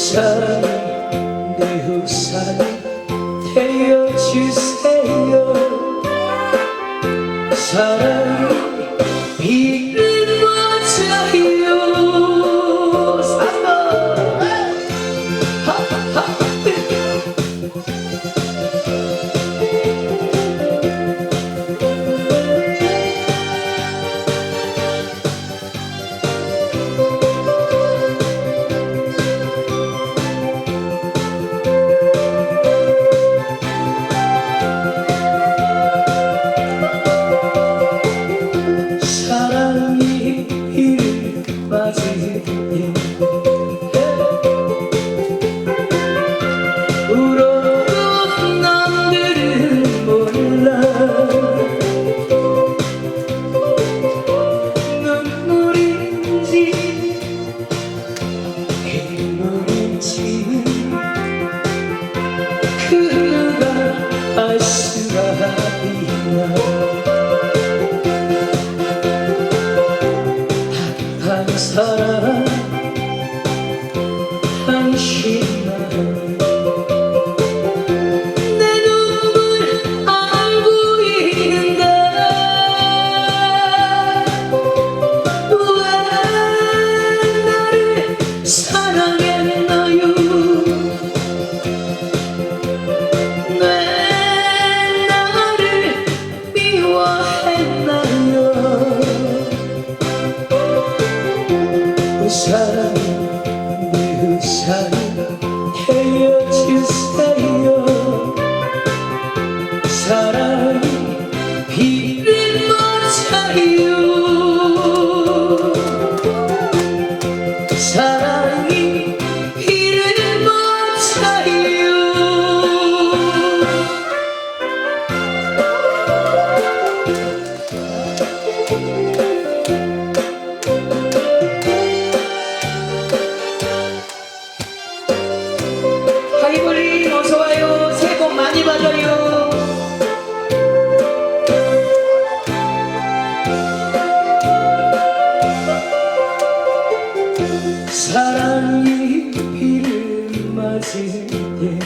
사랑 내 우산이 되어주세요. 사랑 coração. 사랑이 비를 맞을 때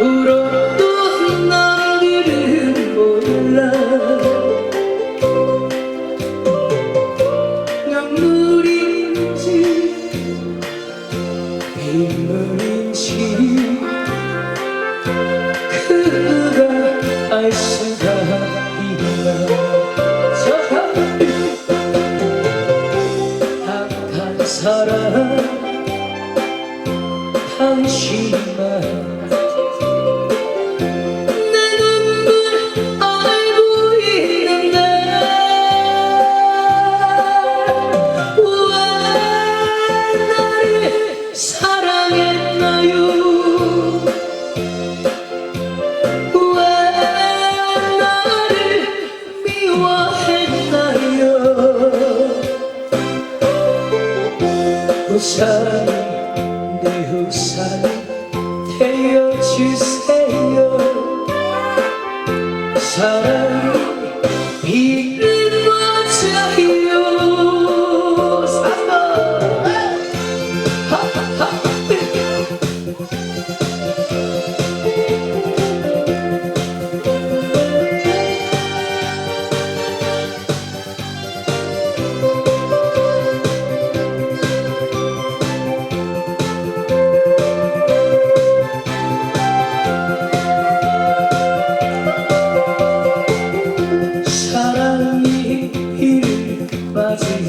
울었던 나를 몰라. 눈물인지 빗물인지 그가 알수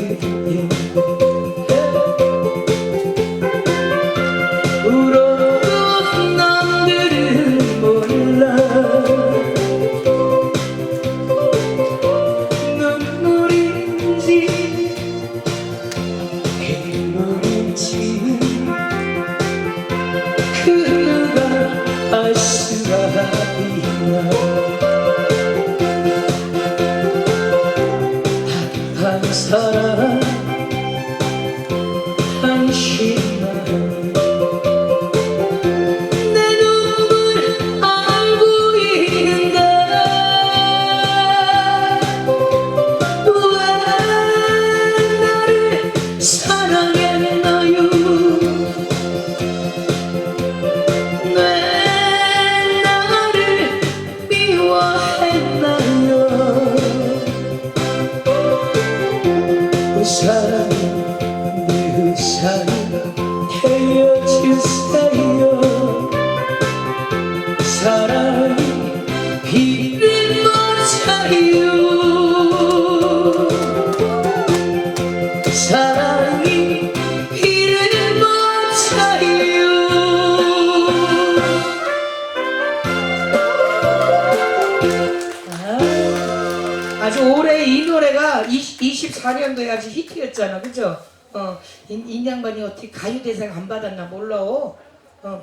yeah. 사랑 아주 올해 이 노래가 20, 24년도에 아주 히트였잖아. 그죠? 어, 인양반이 어떻게 가요대상 안 받았나 몰라. 어.